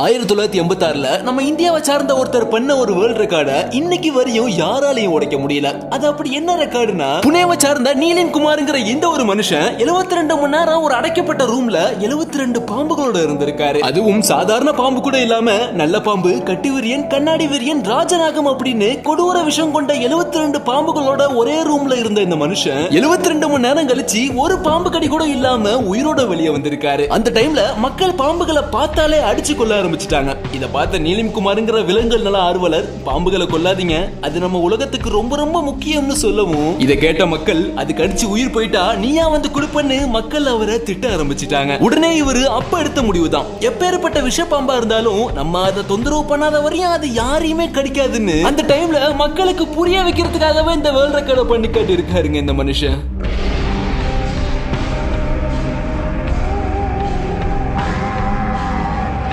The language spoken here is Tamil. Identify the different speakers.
Speaker 1: ஆயிரத்தி தொள்ளாயிரத்தி எண்பத்தாறுல நம்ம இந்தியாவை சார்ந்த ஒருத்தர் பண்ண ஒரு வேர்ல்ட் ரெக்கார்டை இன்னைக்கு வரையும் யாராலையும் உடைக்க முடியல. அது அப்படி என்ன ரெக்கார்டுனா புனேவை சார்ந்த நீலன் குமார்ங்கிற இந்த ஒரு மனுஷன் 72 ரெண்டு மணி நேரம் ஒரு அடைக்கப்பட்ட ரூம்ல 72 ரெண்டு பாம்புகளோட இருந்திருக்காரு. அதுவும் சாதாரண பாம்பு கூட இல்லாம நல்ல பாம்பு கட்டி விரியன் கண்ணாடி விரியன் ராஜநாகம் அப்படின்னு கொடூர விஷம் கொண்ட 72 ரெண்டு பாம்புகளோட ஒரே ரூம்ல இருந்த இந்த மனுஷன் 72 ரெண்டு மணி நேரம் கழிச்சு ஒரு பாம்பு கடி கூட இல்லாம உயிரோட வெளியே வந்திருக்காரு. அந்த டைம்ல மக்கள் பாம்புகளை பார்த்தாலே அடிச்சு கொள்ள ஆரம்பிச்சிட்டாங்க. இத பார்த்த நீலிம்குமாருங்கிற விலங்குகள் நல ஆர்வலர் பாம்புகளை கொல்லாதீங்க. அது நம்ம உலகத்துக்கு ரொம்ப ரொம்ப முக்கியம்னு சொல்லவும் இத கேட்ட மக்கள் அது கடிச்சு உயிர் போயிட்டா நீயா வந்து கொடுப்பன்னு மக்கள் அவரை திட்ட ஆரம்பிச்சிட்டாங்க. உடனே இவரு அப்ப எடுத்த முடிவுதான். எப்பேற்பட்ட விஷப்பாம்பா இருந்தாலும் நம்ம அதை தொந்தரவு பண்ணாத வரையும் அது யாரையுமே கடிக்காதுன்னு அந்த டைம்ல மக்களுக்கு புரிய வைக்கிறதுக்காகவே இந்த வேர்ல்ட் ரெக்கார்டை பண்ணி காட்டி இருக்காருங்க இந்த மனுஷன்.